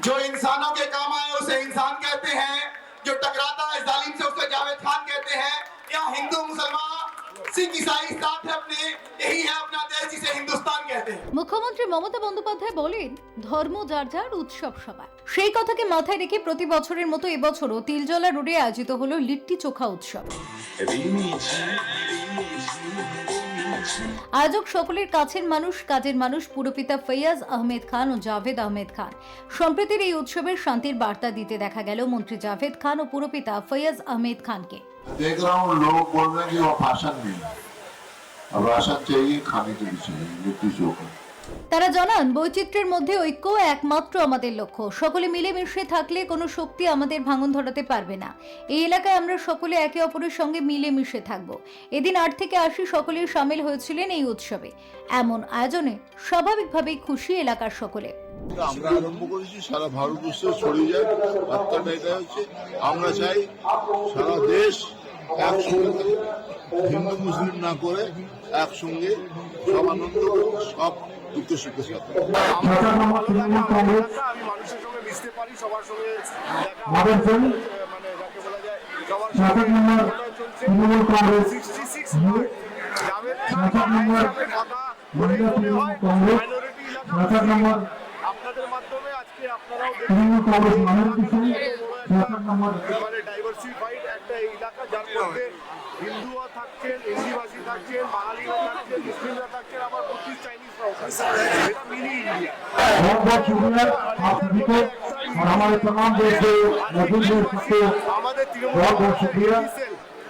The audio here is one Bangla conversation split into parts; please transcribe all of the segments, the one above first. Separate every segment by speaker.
Speaker 1: जो इंसानों के काम आए, उसे इंसान कहते हैं। जो टकराता है, जालिम से उसे जावेद खान कहते हैं या हिंदू, मुसलमान, सिख, ईसाई
Speaker 2: মুখ্যমন্ত্রী মমতা বন্দ্যোপাধ্যায় বলেন ধর্ম যার যার উৎসব সবার। সেই কথাকে মাথায় রেখে প্রতি বছরের মতো এবছরও তিলজলা রোডে আয়োজিত হলো লিট্টি চোখা উৎসব। আয়োজক সকলের কাছের মানুষ কাজের মানুষ পুরপিতা ফৈয়াজ আহমেদ খান ও জাভেদ আহমেদ খান। সম্প্রীতির এই উৎসবের শান্তির বার্তা দিতে দেখা গেল মন্ত্রী জাভেদ খান ও পুরপিতা ফৈয়াজ আহমেদ খানকে।
Speaker 3: লোক अब राशन चाहिए खाने के लिए चाहिए लिट्टी चोखा
Speaker 2: তারা জানান বৈচিত্র্যের মধ্যে ঐক্য একমাত্র আমাদের লক্ষ্য সকলে মিলেমিশে থাকলে কোনো শক্তি আমাদের ভাঙন ধরাতে পারবে না এই এলাকায় আমরা সকলে একে অপরের সঙ্গে মিলেমিশে থাকব এদিন আট থেকে আশি সকলে সামিল হয়েছিলেন এই উৎসবে এমন আয়োজনে স্বাভাবিকভাবেই খুশি এলাকার সকলে
Speaker 4: আমরা আরম্ভ করেছি সারা ভারতবর্ষে ছড়িয়ে যায় বার্তাটা এটা হচ্ছে আমরা চাই সারা দেশ একসঙ্গে থাকে। হিন্দু মুসলিম না করে একসঙ্গে সব আনন্দ সব দুঃখে সুখে সাথে
Speaker 5: আমি মানুষের সঙ্গে মিশতে পারি সবার সঙ্গে মানে যাকে বলা যায় সবার সিক্সটি সিক্স আপনাদের মাধ্যমে আজকে আপনারাও
Speaker 6: তৃণমূল কংগ্রেস মাইনরিটি সিং শাসক নম্বর
Speaker 5: মানে ডাইভার্সিফাইড একটা এলাকা যার মধ্যে হিন্দুরা থাকছেন হিন্দিভাষী থাকছেন বাঙালিরা থাকছেন মুসলিমরা থাকছেন আবার পঁচিশ চাইনিজরাও থাকছেন এটা মিনি ইন্ডিয়া
Speaker 6: बहुत बहुत शुक्रिया आप सभी को और हमारे तमाम देश के मौजूद देश सबको
Speaker 5: আমাদের তৃণমূল
Speaker 6: बहुत बहुत शुक्रिया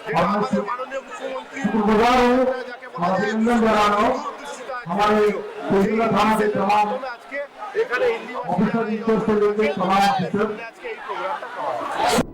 Speaker 5: যেটা
Speaker 6: और मैं
Speaker 5: আমাদের
Speaker 6: शुक्र-
Speaker 5: মাননীয় मुख्यमंत्री
Speaker 6: शुक्रगुजार हूँ और अभिनंदन कर रहा हूँ हमारे तिलकुला थाना के तमाम
Speaker 5: আজকে এখানে হিন্দি
Speaker 6: ऑफिसर इंचार्ज से लेकर तमाम ऑफिसर